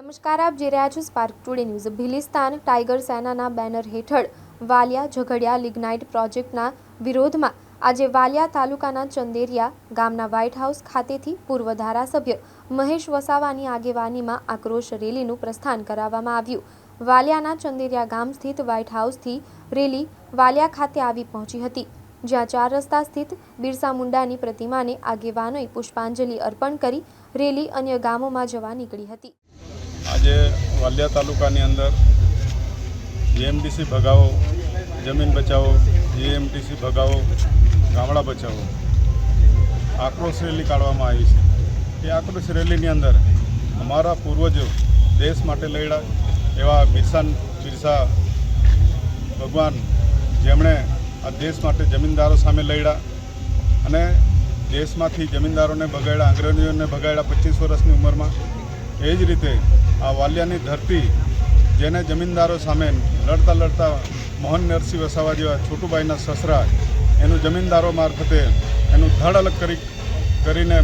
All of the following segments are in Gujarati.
નમસ્કાર, આપ જોઈ રહ્યા છો Spark Today News Bhilistan tiger સેનાના બેનર હેઠળ વાલિયા ઝઘડિયા લિગ્નાઇટ પ્રોજેક્ટના વિરોધમાં આજે વાલિયા તાલુકાના ચંદેરિયા ગામના વ્હાઇટ હાઉસ ખાતેથી પૂર્વ ધારાસભ્ય મહેશ વસાવાની આગેવાનીમાં આક્રોશ રેલીનું પ્રસ્થાન કરાવવામાં આવ્યું. વાલિયાના ચંદેરિયા ગામ સ્થિત વ્હાઇટ હાઉસથી રેલી વાલિયા ખાતે આવી પહોંચી હતી. જ્યાં ચાર રસ્તા સ્થિત બિરસા મુંડાની પ્રતિમાને આગેવાનોએ પુષ્પાંજલિ અર્પણ કરી રેલી અન્ય ગામોમાં જવા નીકળી હતી. આજે વાલિયા તાલુકાની અંદર જીએમડીસી ભગાવો, જમીન બચાવો જીએમટીસી ભગાવો, ગામડા બચાવો આક્રોશ રેલી કાઢવામાં આવી છે. એ આક્રોશ રેલીની અંદર અમારા પૂર્વજો દેશ માટે લડ્યા એવા બિરસાન બિરસા ભગવાન જેમણે આ દેશ માટે જમીનદારો સામે લડ્યા અને દેશમાંથી જમીનદારોને ભગાડ્યા અંગ્રેજોને ભગાડ્યા પચીસ વર્ષની ઉંમરમાં. એ જ રીતે આ વાલિયાની ધરતી જેને જમીનદારો સામે લડતા લડતા મોહન નરસિંહ વસાવા જેવા છોટુભાઈના સસરા એનું જમીનદારો મારફતે એનું ધડ અલગ કરી કરીને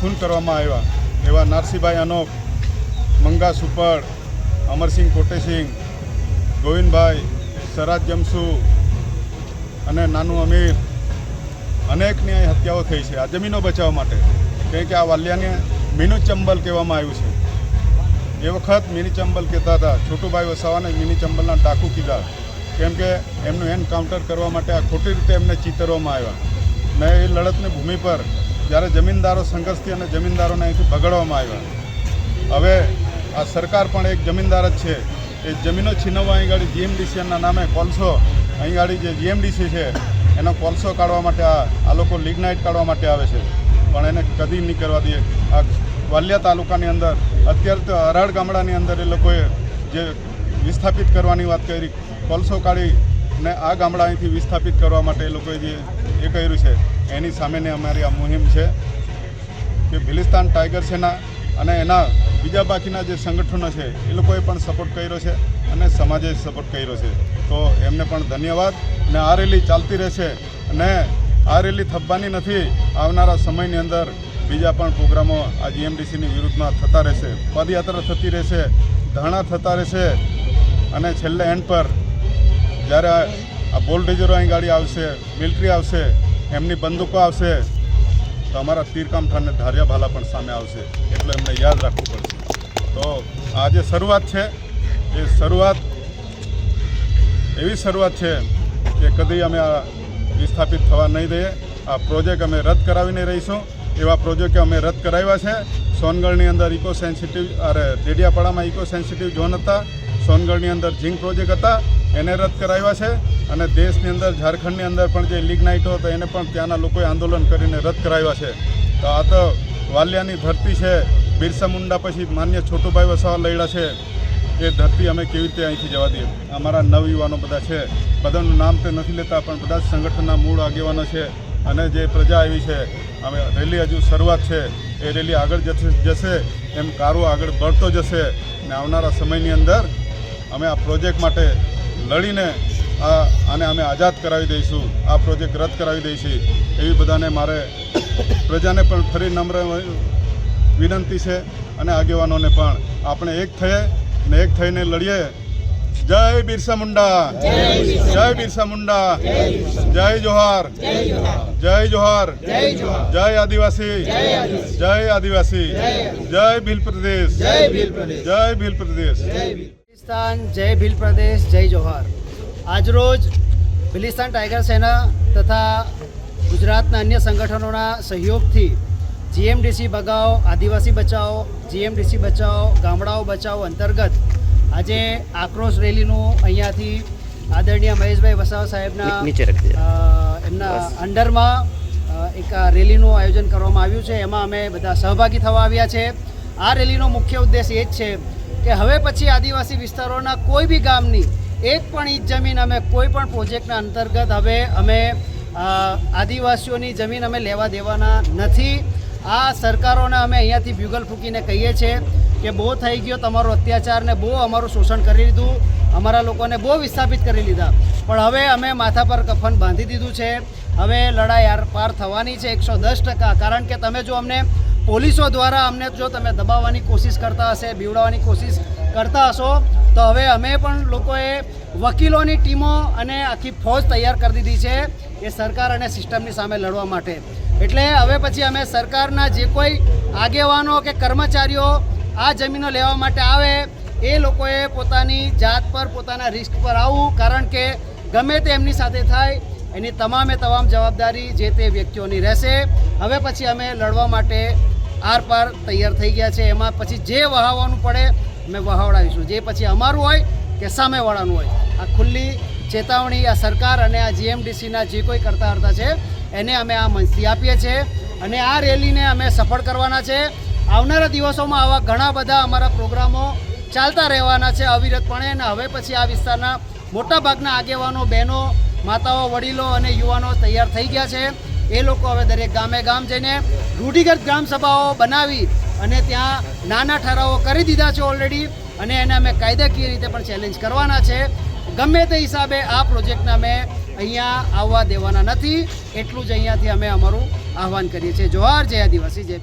ખૂન કરવામાં આવ્યા. એવા નરસિંહભાઈ અનોપ મંગા સુપડ, અમરસિંહ કોટેસિંહ, ગોવિંદભાઈ, સરાજ જમસુ અને નાનું અમીર અનેકની હત્યાઓ થઈ છે. આ જમીનો બચાવવા માટે. કારણ કે આ વાલિયાને મીનુ ચંબલ કહેવામાં આવ્યું છે. એ વખત મિની ચંબલ કહેતા હતા, છોટુભાઈ વસાવાને મિની ચંબલના ડાકુ કીધા. કેમ કે એમનું એન્કાઉન્ટર કરવા માટે આ ખોટી રીતે એમને ચિતરવામાં આવ્યા. ને એ લડતની ભૂમિ પર જ્યારે જમીનદારો સંઘર્ષથી અને જમીનદારોને અહીંથી ભગાડવામાં આવ્યા. હવે આ સરકાર પણ એક જમીનદાર જ છે. એ જમીનો છીનવવા અહીં ગાડી જીએમડીસીના નામે કોલસો, અહીં ગાડી જે જીએમડીસી છે, એનો કોલસો કાઢવા માટે આ આ લોકો લિગ્નાઇટ કાઢવા માટે આવે છે. પણ એને કદી નહીં કરવા દઈએ. આ વાલિયા તાલુકાની અંદર અત્યારે તો અરાડ ગામડાની અંદર એ લોકોએ જે વિસ્થાપિત કરવાની વાત કરી કોલસો કાઢી ને આ ગામડા અહીંથી વિસ્થાપિત કરવા માટે એ લોકોએ જે એ કર્યું છે, એની સામેની અમારી આ મુહિમ છે કે ભિલિસ્તાન ટાઈગર સેના અને એના બીજા બાકીના જે સંગઠનો છે, એ લોકોએ પણ સપોર્ટ કર્યો છે અને સમાજે સપોર્ટ કર્યો છે. તો એમને પણ ધન્યવાદ ને આ રેલી ચાલતી રહેશે અને આ રેલી થપવાની નથી, આવનારા સમયની અંદર બીજા પણ પ્રોગ્રામો આ જીએમડીસીની વિરુદ્ધમાં થતા રહેશે. પદયાત્રા થતી રહેશે, ધરણા થતા રહેશે અને છેલ્લે એન્ડ પર જ્યારે આ બોલડેજરો અહીં ગાડી આવશે, મિલિટરી આવશે, એમની બંદૂકો આવશે, તો અમારા તીરકામઠાને ધાર્યા ભાલા પણ સામે આવશે. એટલે એમને યાદ રાખવું પડશે. તો આ જે શરૂઆત છે, એ શરૂઆત એવી શરૂઆત છે કે કદી અમે આ વિસ્થાપિત થવા નહીં દઈએ. આ પ્રોજેક્ટ અમે રદ કરાવીને રહીશું. એવા પ્રોજેક્ટ અમે રદ કરાવ્યા છે. સોનગઢની અંદર ઇકો સેન્સિટિવ અરે, દેડિયાપાડામાં ઇકો સેન્સિટિવ ઝોન હતા. સોનગઢની અંદર ઝીંક પ્રોજેક્ટ હતા. એને રદ કરાવ્યા છે. અને દેશની અંદર, ઝારખંડની અંદર પણ જે લિગ્નાઇટો હતા એને પણ ત્યાંના લોકોએ આંદોલન કરીને રદ કરાવ્યા છે. તો આ તો વાલિયાની ધરતી છે. બિરસા મુંડા પછી માન્ય છોટુભાઈ વસાવા લડ્યા છે. એ ધરતી અમે કેવી રીતે અહીંથી જવા દઈએ? અમારા નવયુવાનો બધા છે. બધાનું નામ તો નથી લેતા, પણ બધા સંગઠનના મૂળ આગેવાનો છે. અને જે પ્રજા આવી છે, અમે રેલી હજુ શરૂઆત છે, એ રેલી આગળ જશે એમ કારો આગળ બળતો જશે ને આવનારા સમયની અંદર અમે આ પ્રોજેક્ટ માટે લડીને આ આને અમે આઝાદ કરાવી દઈશું, આ પ્રોજેક્ટ રદ કરાવી દઈશું. એવી બધાને મારે પ્રજાને પણ ફરી નમ્ર વિનંતી છે અને આગેવાનોને પણ. આપણે એક થઈએ ને એક થઈને લડીએ જય બિરસા મુંડા જય બિરસા મુંડા જય જોહાર જય જોહાર જય આદિવાસી જય આદિવાસી જય ભીલ પ્રદેશ જય ભીલ પ્રદેશ પાકિસ્તાન જય ભીલ પ્રદેશ જય જોહાર આજરોજ ભિલિસ્તાન ટાઈગર સેના તથા ગુજરાતના અન્ય સંગઠનોના સહયોગથી જીએમડીસી બગાવ, આદિવાસી બચાવો, જીએમડીસી બચાવો, ગામડાઓ બચાવો અંતર્ગત આજે આક્રોશ રેલીનું અહીંયાથી આદરણીય મહેશભાઈ વસાવા સાહેબના અ, એમના અંડરમાં એક આ રેલીનું આયોજન કરવામાં આવ્યું છે. એમાં અમે બધા સહભાગી થવા આવ્યા છે. આ રેલીનો મુખ્ય ઉદ્દેશ એ જ છે કે હવે પછી આદિવાસી વિસ્તારોના કોઈ બી ગામની એક પણ ઈજ જમીન અમે કોઈ પણ પ્રોજેક્ટના અંતર્ગત હવે અમે આદિવાસીઓની જમીન અમે લેવા દેવાના નથી. આ સરકારોને અમે અહીંયાથી બ્યુગલ ફૂંકીને કહીએ છીએ કે બહુ થઈ ગયો તમારો અત્યાચાર ને બહુ અમારું શોષણ કરી લીધું, અમારા લોકોને બહુ વિસ્થાપિત કરી લીધા. પણ હવે અમે માથા પર કફન બાંધી દીધું છે. હવે લડાઈ આર પાર થવાની છે એકસો દસ ટકા. કારણ કે તમે જો અમને પોલીસો દ્વારા અમને જો તમે દબાવવાની કોશિશ કરતા હશે, બીવડાવવાની કોશિશ કરતા હશો, તો હવે અમે પણ લોકોએ વકીલોની ટીમો અને આખી ફોજ તૈયાર કરી દીધી છે એ સરકાર અને સિસ્ટમની સામે લડવા માટે. એટલે હવે પછી અમે સરકારના જે કોઈ આગેવાનો કે કર્મચારીઓ આ જમીનો લેવા માટે આવે, એ લોકોએ પોતાની જાત પર, પોતાના રિસ્ક પર આવવું કારણ કે ગમે તે એમની સાથે થાય, એની તમામે તમામ જવાબદારી જે તે વ્યક્તિઓની રહેશે. હવે પછી અમે લડવા માટે આર પાર તૈયાર થઈ ગયા છે. એમાં પછી જે વહાવવાનું પડે, અમે વહાવડાવીશું. જે પછી અમારું હોય કે સામેવાળાનું હોય. આ ખુલ્લી ચેતવણી, આ સરકાર અને આ જીએમડીસીના જે કોઈ કરતા હરતા છે, એને અમે આ મંચથી આપીએ છીએ. અને આ રેલીને અમે સફળ કરવાના છે. આવનારા દિવસોમાં આવા ઘણા બધા અમારા પ્રોગ્રામો ચાલતા રહેવાના છે અવિરતપણે અને હવે પછી આ વિસ્તારના મોટા ભાગના આગેવાનો, બહેનો, માતાઓ, વડીલો અને યુવાનો તૈયાર થઈ ગયા છે. એ લોકો હવે દરેક ગામે ગામ જઈને રૂઢિગત ગ્રામ સભાઓ બનાવી અને ત્યાં નાના ઠરાવો કરી દીધા છે ઓલરેડી અને એને અમે કાયદાકીય રીતે પણ ચેલેન્જ કરવાના છે. ગમે તે હિસાબે આ પ્રોજેક્ટને અમે અહીંયા આવવા દેવાના નથી. એટલું જ અહીંયાથી અમે અમારું આહવાન કરીએ છીએ. જોહાર, જય આદિવાસી, જય.